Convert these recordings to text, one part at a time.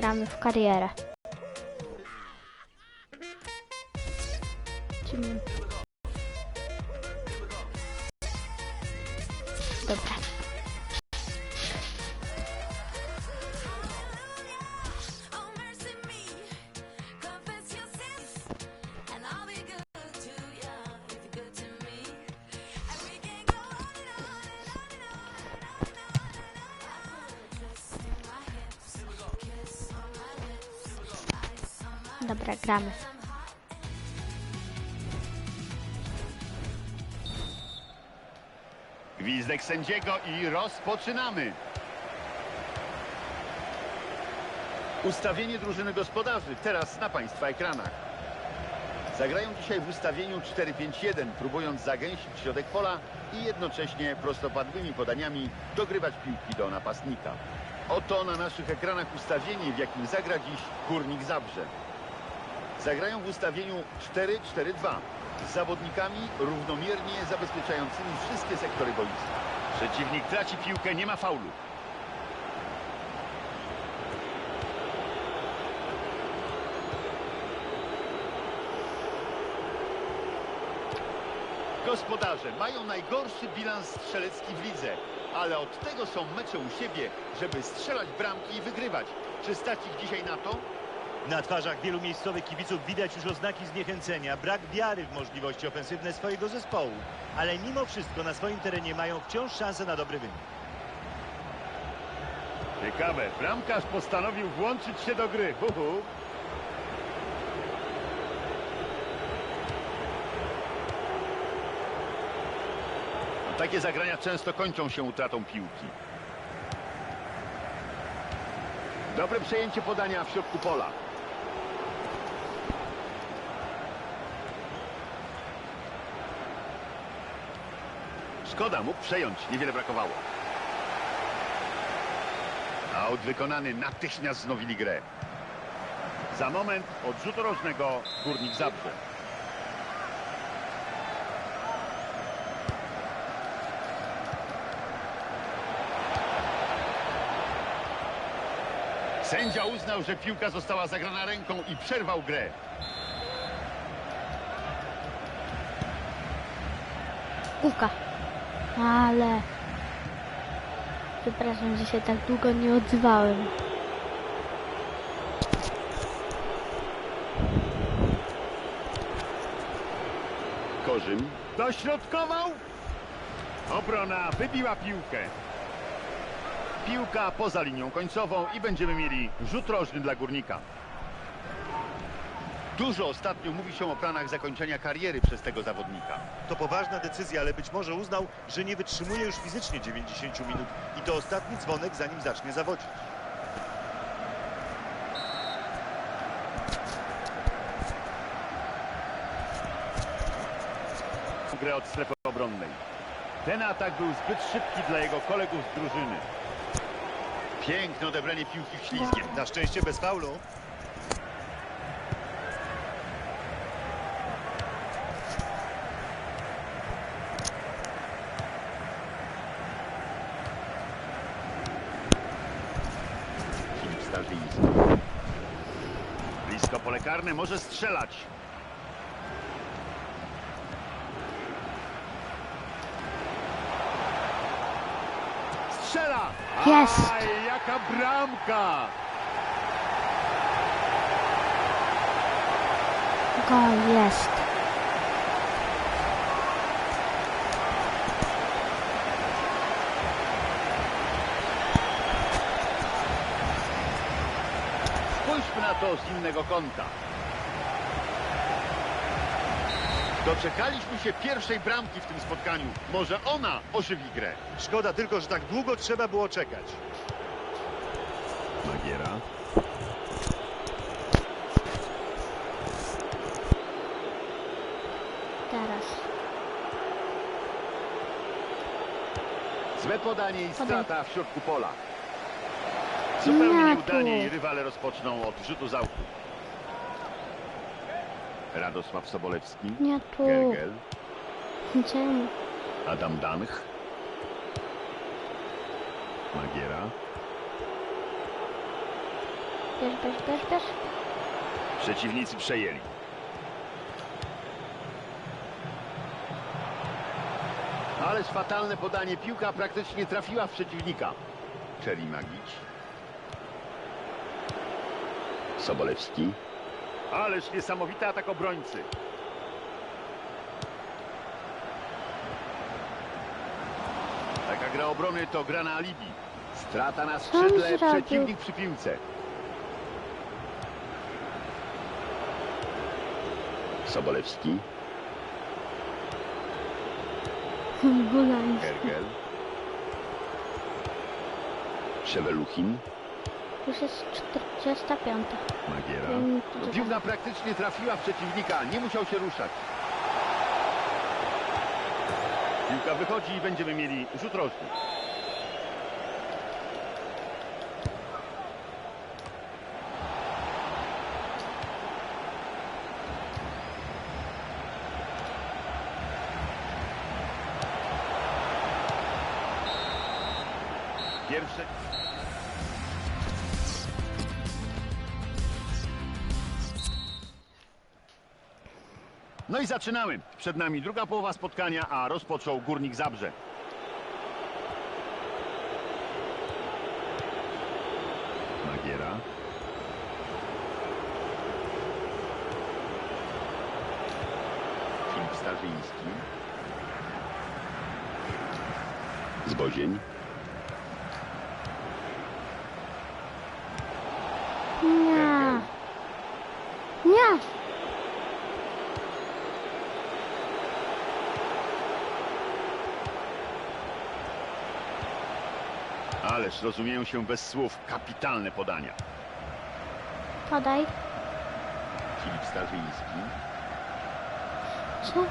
na minha carreira. Timão. Gwizdek sędziego i rozpoczynamy. Ustawienie drużyny gospodarzy teraz na Państwa ekranach. Zagrają dzisiaj w ustawieniu 4-5-1, próbując zagęścić środek pola i jednocześnie prostopadłymi podaniami dogrywać piłki do napastnika. Oto na naszych ekranach ustawienie, w jakim zagra dziś Górnik Zabrze. Zagrają w ustawieniu 4-4-2 z zawodnikami równomiernie zabezpieczającymi wszystkie sektory boiska. Przeciwnik traci piłkę, nie ma faulu. Gospodarze mają najgorszy bilans strzelecki w lidze, ale od tego są mecze u siebie, żeby strzelać bramki i wygrywać. Czy stać ich dzisiaj na to? Na twarzach wielu miejscowych kibiców widać już oznaki zniechęcenia, brak wiary w możliwości ofensywne swojego zespołu. Ale mimo wszystko na swoim terenie mają wciąż szansę na dobry wynik. Ciekawe, bramkarz postanowił włączyć się do gry. Uhu. No, takie zagrania często kończą się utratą piłki. Dobre przejęcie podania w środku pola. Szkoda, mógł przejąć, niewiele brakowało. Aut wykonany natychmiast znowili grę. Za moment od rzutu rożnego Górnik Zabrze. Sędzia uznał, że piłka została zagrana ręką i przerwał grę. Główka. Ale... Przepraszam, że się tak długo nie odzywałem. Korzym dośrodkował. Obrona wybiła piłkę. Piłka poza linią końcową i będziemy mieli rzut rożny dla Górnika. Dużo ostatnio mówi się o planach zakończenia kariery przez tego zawodnika. To poważna decyzja, ale być może uznał, że nie wytrzymuje już fizycznie 90 minut i to ostatni dzwonek, zanim zacznie zawodzić. Grę od strefy obronnej. Ten atak był zbyt szybki dla jego kolegów z drużyny. Piękne odebranie piłki ślizgiem. Na szczęście bez faulu. Filip Starzyński. Może strzelać. Strzela! Jest! Aj, jaka bramka! Gol jest. Spójrzmy na to z innego kąta. Doczekaliśmy się pierwszej bramki w tym spotkaniu. Może ona ożywi grę. Szkoda tylko, że tak długo trzeba było czekać. Magiera. Teraz. Złe podanie i strata w środku pola. Zupełnie Nie nieudanie tu. i rywale rozpoczną od rzutu z autu. Radosław Sobolewski. Nie tu. Gergel. Czemu? Adam Danch. Magiera. Bierz, bierz, bierz, bierz. Przeciwnicy przejęli. Ależ fatalne podanie. Piłka praktycznie trafiła w przeciwnika. Czeri Magić. Sobolewski. Ależ niesamowity atak obrońcy. Taka gra obrony to gra na alibi. Strata na skrzydle, przeciwnik przy piłce. Sobolewski. Hergel, Szeweluchin, Już jest 45. Magiera. To Piłka praktycznie trafiła w przeciwnika, nie musiał się ruszać. Piłka wychodzi i będziemy mieli rzut rożny. Pierwsze... No i zaczynamy. Przed nami druga połowa spotkania, a rozpoczął Górnik Zabrze. Magiera. Filip Starzyński. Zbozień. Nie. Nie. Ależ rozumieją się bez słów. Kapitalne podania. Podaj. Filip Starzyński. Co?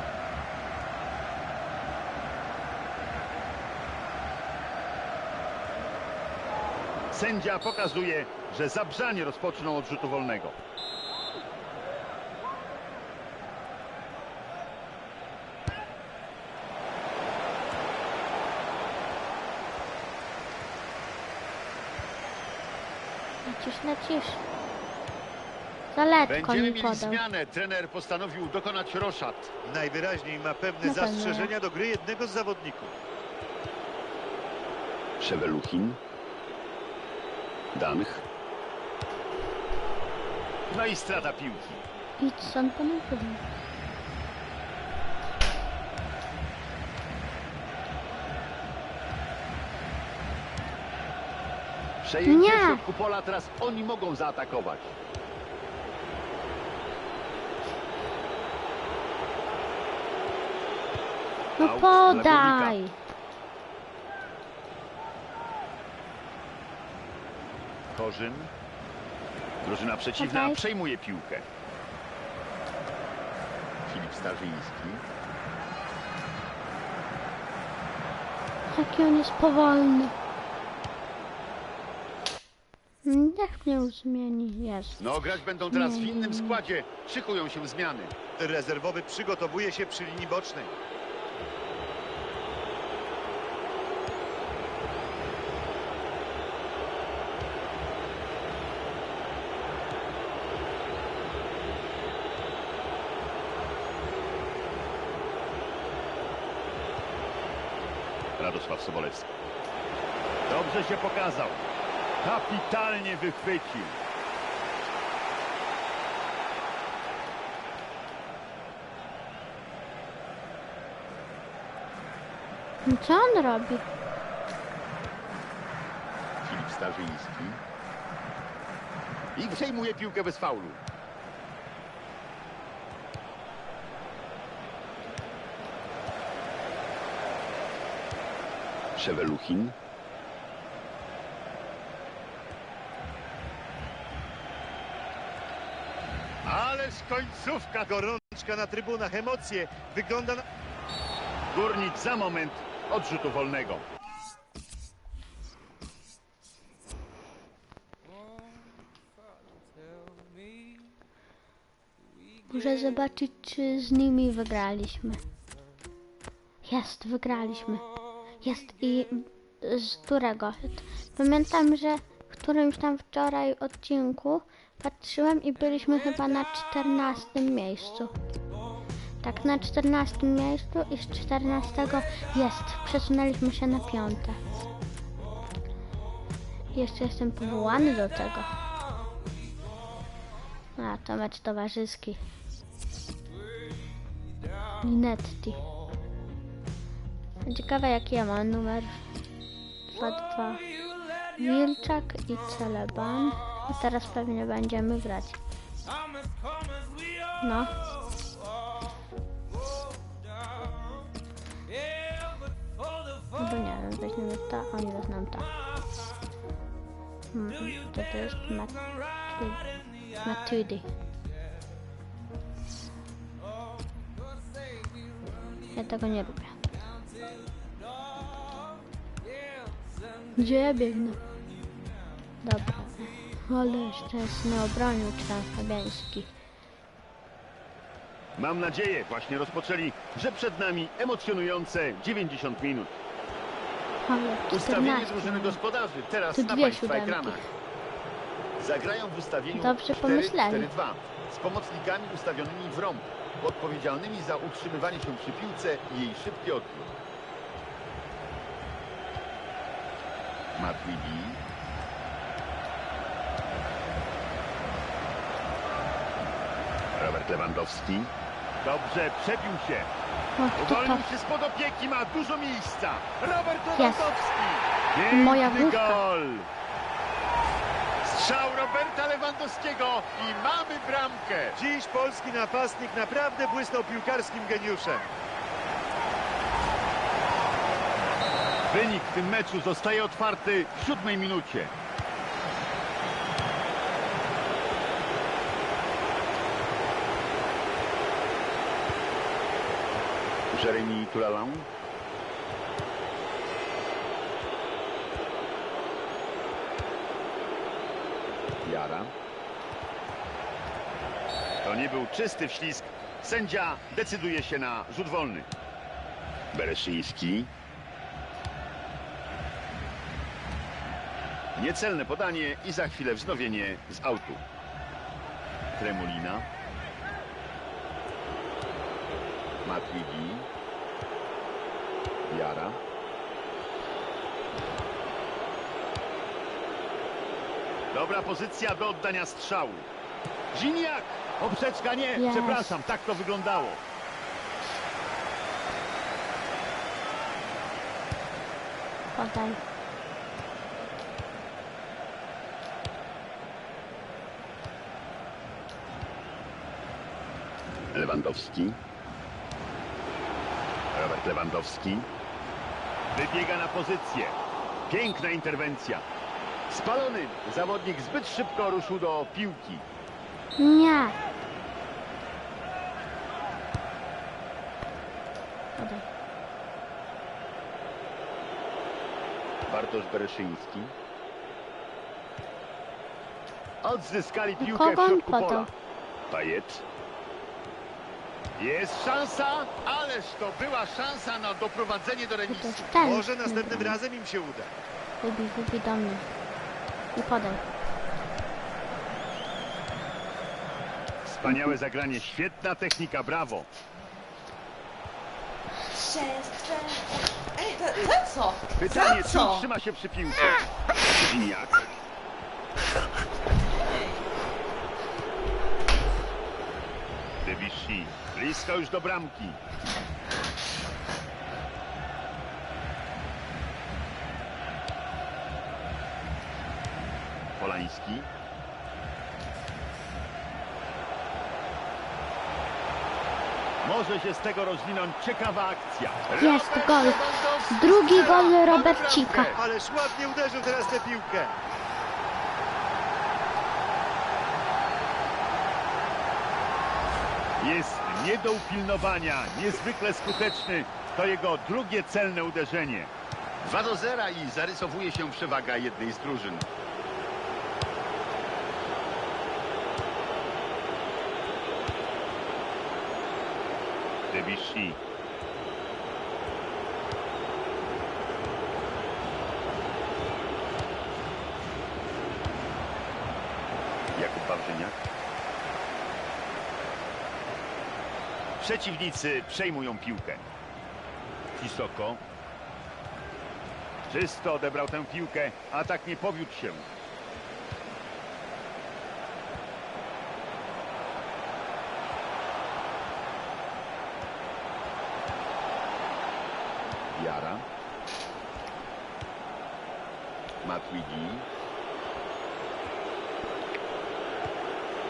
Sędzia pokazuje, że Zabrzanie rozpoczną od rzutu wolnego. Lecisz, lecisz. Za letko Będziemy mi mieli podał. zmianę. Trener postanowił dokonać roszad. Najwyraźniej ma pewne Na pewno. zastrzeżenia do gry jednego z zawodników. Szeweluchin. Danch. No i strata piłki. Idź bo Przejęcie Nie. w środku pola, teraz oni mogą zaatakować. No Aut podaj. Korzyn. Drużyna przeciwna Podaj. przejmuje piłkę. Filip Starzyński. Jaki on jest powolny. Niech mnie już zmieni. Jest. No, grać będą teraz w innym składzie. Szykują się zmiany. Rezerwowy przygotowuje się przy linii bocznej. Radosław Sobolewski. Dobrze się pokazał. Kapitalnie wychwycił. Co on robi? Filip Starzyński. I przejmuje piłkę bez faulu. Szeweluchin. Ależ końcówka. Gorączka na trybunach, emocje. Wygląda na... Górnik za moment od rzutu wolnego. Muszę zobaczyć, czy z nimi wygraliśmy. Jest, wygraliśmy. Jest i z którego? Pamiętam, że który którymś tam wczoraj odcinku patrzyłem i byliśmy chyba na 14 miejscu. Tak, na 14 miejscu i z 14 jest. Przesunęliśmy się na piąte. Jeszcze jestem powołany do tego. A, to mecz towarzyski. Linetti. Ciekawe jaki ja mam numer. 2-2. Wilczak i Celeban. A teraz pewnie będziemy grać. No. Albo nie wiem, weźmiemy to, oni wezmą to. Hmm, to to jest Matu- Matuidi. Ja tego nie lubię. Gdzie ja biegnę? Dobra. Ale nie obronił Fabiański. Mam nadzieję, właśnie rozpoczęli, że przed nami emocjonujące 90 minut. Ale Ustawienie 14. drużyny gospodarzy teraz Tu na Państwa ekranach. Zagrają w ustawieniu Dobrze pomyśleli. 4-4-2 z pomocnikami ustawionymi w rąb, odpowiedzialnymi za utrzymywanie się przy piłce i jej szybki odbiór. Matuidi. Lewandowski. Dobrze, przebił się. O, to, to. Uwolnił się spod opieki, ma dużo miejsca. Robert Lewandowski. Piękny Moja główka. gol. Strzał Roberta Lewandowskiego i mamy bramkę. Dziś polski napastnik naprawdę błysnął piłkarskim geniuszem. Wynik w tym meczu zostaje otwarty w siódmej minucie. Jeremy Tulalan. Jara. To nie był czysty wślizg. Sędzia decyduje się na rzut wolny. Bereszyński. Niecelne podanie i za chwilę wznowienie z autu. Tremolina. Matuidi. Jara. Dobra pozycja do oddania strzału. Ziniak! Poprzeczka nie, Yes. przepraszam, tak to wyglądało. Podaj. Lewandowski. Robert Lewandowski. Wybiega na pozycję. Piękna interwencja. Spalony. Zawodnik zbyt szybko ruszył do piłki. Nie. Podaj. Bartosz Bereszyński. Odzyskali piłkę w środku pola. Pajet. Jest szansa, ależ to była szansa na doprowadzenie do To remisu. jest ten. Może następnym razem im się uda. Wybij, wybij do mnie. I podaj. Wspaniałe zagranie, świetna technika, brawo. Ej, to, to co? Pytanie, Za co? trzyma się przy piłce? Ziniak. Debussy. Blisko już do bramki. Polański. Może się z tego rozwinąć ciekawa akcja. Jest gol. Drugi gol Robercika. Ależ ładnie uderzył teraz tę piłkę. Jest nie do upilnowania, niezwykle skuteczny. To jego drugie celne uderzenie. 2 do 0 i zarysowuje się przewaga jednej z drużyn. Debussy. Wawrzyniak. Przeciwnicy przejmują piłkę. Sisoko. Czysto odebrał tę piłkę, a tak nie powiódł się. Jara. Matuidi.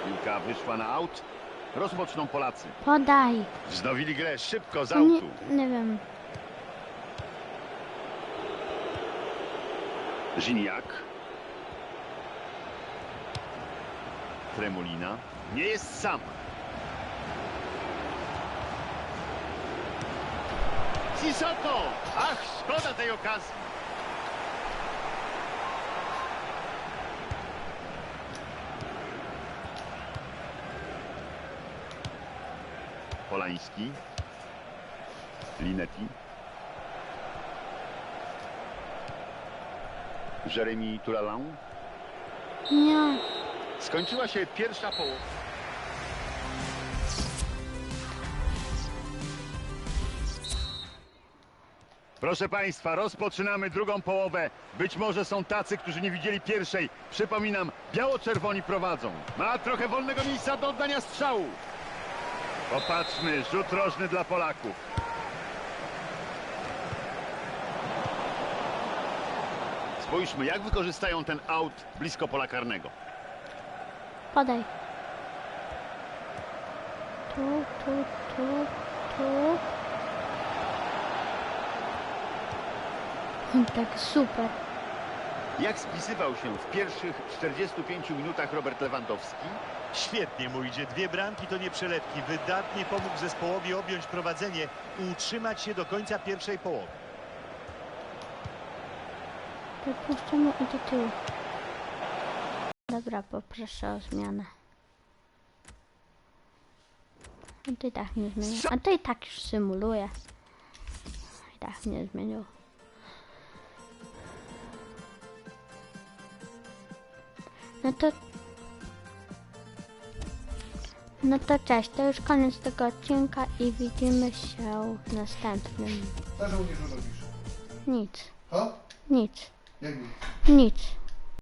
Piłka wyszła na aut. Rozpoczną Polacy. Podaj. Wznowili grę szybko z Nie, autu. nie wiem. Gignac. Tremolina. Nie jest sam. Sisoko! Ach, szkoda tej okazji. Polański. Linetti. Jeremy Toulalan. Nie. Skończyła się pierwsza połowa. Proszę Państwa, rozpoczynamy drugą połowę. Być może są tacy, którzy nie widzieli pierwszej. Przypominam, biało-czerwoni prowadzą. Ma trochę wolnego miejsca do oddania strzału. Popatrzmy, rzut rożny dla Polaków. Spójrzmy, jak wykorzystają ten aut blisko pola karnego. Podaj. Tu, tu, tu, tu. Tak super. Jak spisywał się w pierwszych 45 minutach Robert Lewandowski? Świetnie mu idzie. Dwie bramki to nie przelewki. Wydatnie pomógł zespołowi objąć prowadzenie i utrzymać się do końca pierwszej połowy. Wypuszczamy i do tyłu. Dobra, poproszę o zmianę. A to i tak nie zmienił. A to i tak już symuluje. I tak nie zmienił. No to... No to cześć, to już koniec tego odcinka i widzimy się w następnym. Co żołnierzu robisz? Nic, O? nic, Jak nic? nic.